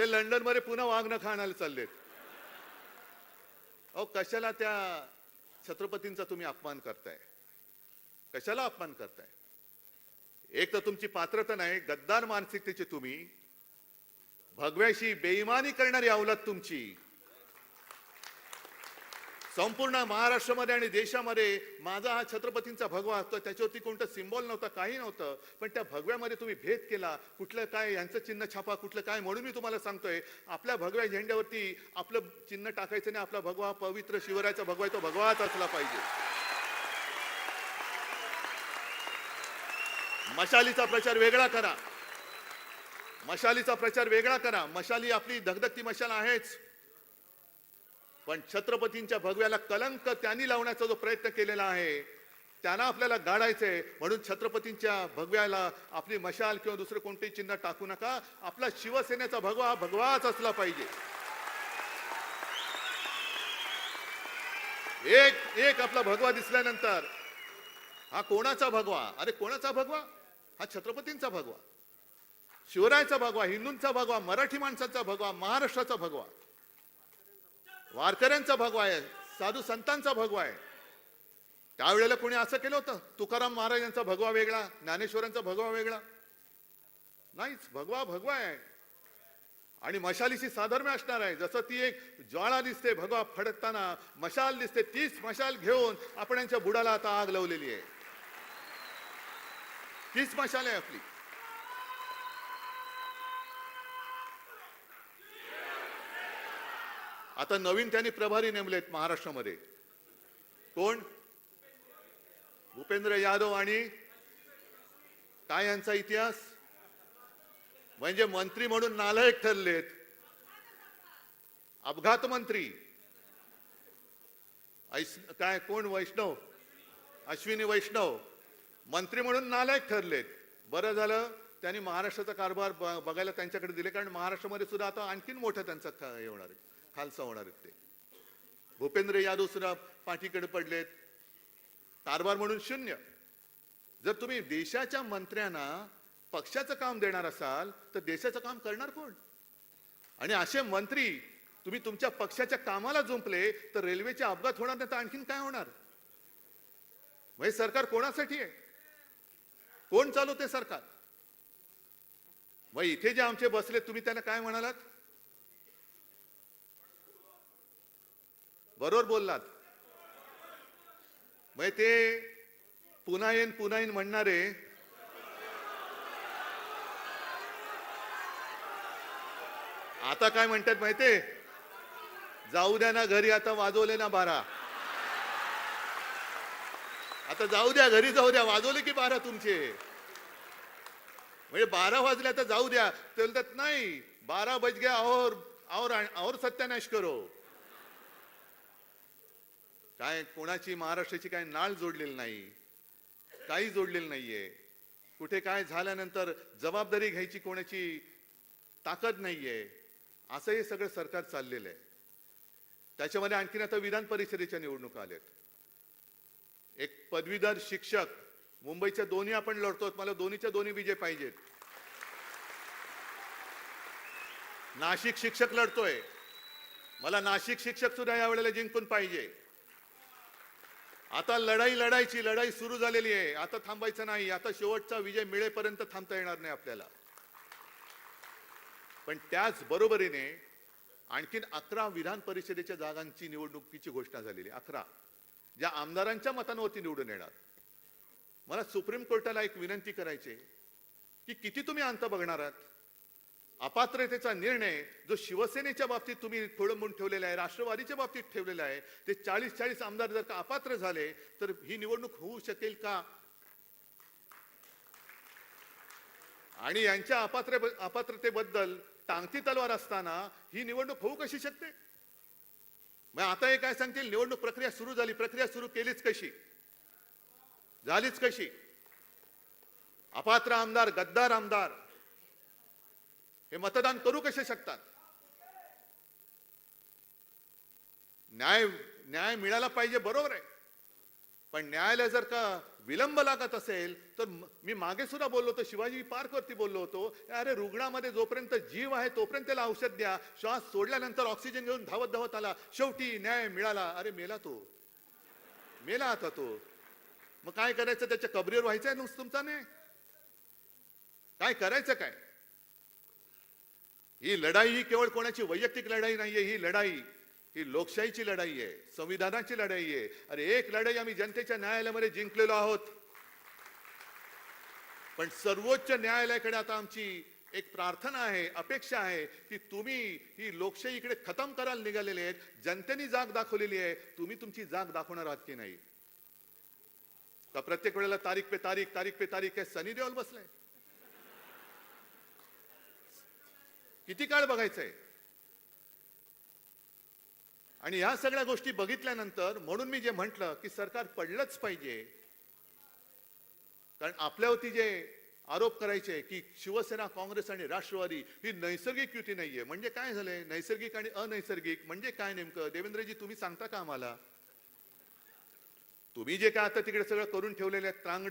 ते लंडनमध्ये पुन्हा वागणं खाणायला चाललेत. अहो कशाला त्या छत्रपतींचा तुम्ही अपमान करताय? कशाला अपमान करताय? एक तर तुमची पात्रता नाही गद्दार मानसिकतेची तुम्ही. भगव्याशी बेईमानी करणारी अवलाद तुमची. संपूर्ण महाराष्ट्रामध्ये आणि देशामध्ये माझा हा छत्रपतींचा भगवा असतो. त्याच्यावरती कोणतं सिम्बॉल नव्हतं काही नव्हतं. पण त्या भगव्यामध्ये तुम्ही भेद केला. कुठलं काय यांचं चिन्ह छापा कुठलं काय म्हणून मी तुम्हाला सांगतोय. आपल्या भगव्या झेंड्यावरती आपलं चिन्ह टाकायचं नाही. आपला भगवा पवित्र शिवरायाचा भगवा तो भगवाच असला पाहिजे. मशालीचा प्रचार वेगळा करा. मशालीचा प्रचार वेगळा करा. मशाली आपली धगधगती मशाल आहेच. पण छत्रपतींच्या भगव्याला कलंक त्यांनी लावण्याचा जो प्रयत्न केलेला आहे त्यांना आपल्याला गाडायचंय म्हणून छत्रपतींच्या भगव्याला आपली मशाल किंवा दुसरं कोणते चिन्ह टाकू नका. आपला शिवसेनेचा भगवा हा भगवाच असला पाहिजे. एक एक आपला भगवा दिसल्यानंतर हा कोणाचा भगवा? अरे कोणाचा भगवा? हा छत्रपतींचा भगवा. शिवरायचा भगवा हिंदूंचा भगवा मराठी माणसाचा भगवा महाराष्ट्राचा भगवा. वारकऱ्यांचा भगवा आहे साधू संतांचा भगवा आहे. त्यावेळेला कोणी असं केलं होतं? तुकाराम महाराज यांचा भगवा वेगळा ज्ञानेश्वरांचा भगवा वेगळा? नाहीच भगवा भगवा आहे. आणि मशालीशी साधर्म्य असणार आहे. जसं ती एक ज्वाळा दिसते भगवा फडकताना मशाल दिसते तीच मशाल घेऊन आपण यांच्या बुडाला आता आग लावलेली आहे. तीच मशाल आहे आपली. आता नवीन त्यांनी प्रभारी नेमलेत महाराष्ट्रामध्ये. कोण? भूपेंद्र यादव आणि काय यांचा इतिहास? म्हणजे मंत्री म्हणून नालायक ठरलेत. अपघात मंत्री. काय कोण? वैष्णव. अश्विनी वैष्णव. मंत्री म्हणून नालायक ठरलेत. बरं झालं त्यांनी महाराष्ट्राचा कारभार ब- बघायला त्यांच्याकडे दिले कारण महाराष्ट्रामध्ये सुद्धा आता आणखीन मोठं त्यांचं हे होणार आहे. खालसा होणार आहेत ते. भूपेंद्र यादव सुद्धा पाठीकडे पडलेत. कारभार म्हणून शून्य. जर तुम्ही देशाच्या मंत्र्यांना पक्षाचं काम देणार असाल तर देशाचं काम करणार कोण? आणि असे मंत्री तुम्ही तुमच्या पक्षाच्या कामाला जुंपले तर रेल्वेचे अपघात होणार नाही तर आणखीन काय होणार? मग हे सरकार कोणासाठी आहे? कोण चालवते सरकार? मग इथे जे आमचे बसले तुम्ही त्यांना काय म्हणालात? बरोबर बोललात. मग ते पुन्हा येईन पुन्हा येईन म्हणणारे आता काय म्हणतात माहिती जाऊ द्या ना घरी आता वाजवले ना बारा. आता जाऊ द्या घरी जाऊ द्या वाजवले की बारा तुमचे? म्हणजे बारा वाजले आता जाऊ द्या. ते बोलतात नाही बारा बज गया और और और सत्यानाश करो. काय कोणाची महाराष्ट्राची काय नाळ जोडलेली नाही काही जोडलेलं नाहीये. कुठे काय झाल्यानंतर जबाबदारी घ्यायची कोणाची ताकद नाहीये. असं हे सगळं सरकार चाललेलं आहे त्याच्यामध्ये आणखीन आता विधान परिषदेच्या निवडणुका आल्यात. एक पदवीधर शिक्षक मुंबईच्या दोन्ही आपण लढतो मला दोन्हीच्या दोन्ही विजय पाहिजेत. नाशिक शिक्षक लढतोय. मला नाशिक शिक्षक सुद्धा यावेळेला जिंकून पाहिजे. आता लढाई लढायची लढाई सुरू झालेली आहे. आता थांबायचं नाही. आता शेवटचा विजय मिळेपर्यंत थांबता येणार नाही आपल्याला. पण त्याच बरोबरीने आणखीन अकरा विधान परिषदेच्या जागांची निवडणुकीची घोषणा झालेली अकरा. ज्या आमदारांच्या मतांवरती निवडून येणार. मला सुप्रीम कोर्टाला एक विनंती करायची की किती तुम्ही अंत बघणार आहात? अपात्रतेचा निर्णय जो शिवसेनेच्या बाबतीत तुम्ही थोडंबून ठेवलेला आहे राष्ट्रवादीच्या बाबतीत ठेवलेला आहे ते चाळीस चाळीस आमदार जर का अपात्र झाले तर ही निवडणूक होऊ शकेल का? आणि यांच्या अपात्र अपात्रतेबद्दल टांगती तलवार असताना ही निवडणूक होऊ कशी शकते? मग आता हे काय सांगतील? निवडणूक प्रक्रिया सुरू झाली. प्रक्रिया सुरू केलीच कशी? झालीच कशी? अपात्र आमदार गद्दार आमदार हे मतदान करू कसे शकतात? न्याय न्याय मिळाला पाहिजे बरोबर आहे. पण न्यायालय जर का विलंब लागत असेल तर मी मागे सुद्धा बोललो होतो शिवाजी पार्क वरती बोललो होतो अरे रुग्णामध्ये जोपर्यंत जीव आहे तोपर्यंत त्याला औषध द्या. श्वास सोडल्यानंतर ऑक्सिजन घेऊन धावत धावत आला. शेवटी न्याय मिळाला. अरे मेला तो. मेला आता तो. मग काय करायचं? त्याच्या कबरीवर व्हायचंय नुसतं तुमचा नाही काय करायचं काय? ही लढाई ही केवळ कोणाची वैयक्तिक लढाई नाहीये ही लढाई ही लोकशाहीची लढाई आहे संविधानाची लढाई आहे. अरे एक लढाई आम्ही जनतेच्या न्यायालयामध्ये जिंकलेलो आहोत. पण सर्वोच्च न्यायालयाकडे आता आमची एक प्रार्थना आहे अपेक्षा आहे की तुम्ही ही लोकशाही इकडे खतम करायला निघालेले आहेत जनतेने जाग दाखवलेली आहे तुम्ही तुमची जाग दाखवणार आहात की नाही? का प्रत्येक वेळेला तारीख पे तारीख तारीख पे तारीख आहे सनी देओल बसलाय? किती काळ बघायचंय? आणि ह्या सगळ्या गोष्टी बघितल्यानंतर म्हणून मी जे म्हंटल की सरकार पडलंच पाहिजे. कारण आपल्यावरती जे आरोप करायचे की शिवसेना काँग्रेस आणि राष्ट्रवादी ही नैसर्गिक युती नाहीये. म्हणजे काय झालंय? नैसर्गिक आणि अनैसर्गिक म्हणजे काय नेमकं? देवेंद्रजी तुम्ही सांगता का आम्हाला? तुम्ही जे काय आता तिकडे सगळं करून ठेवलेले आहेत त्रांगडे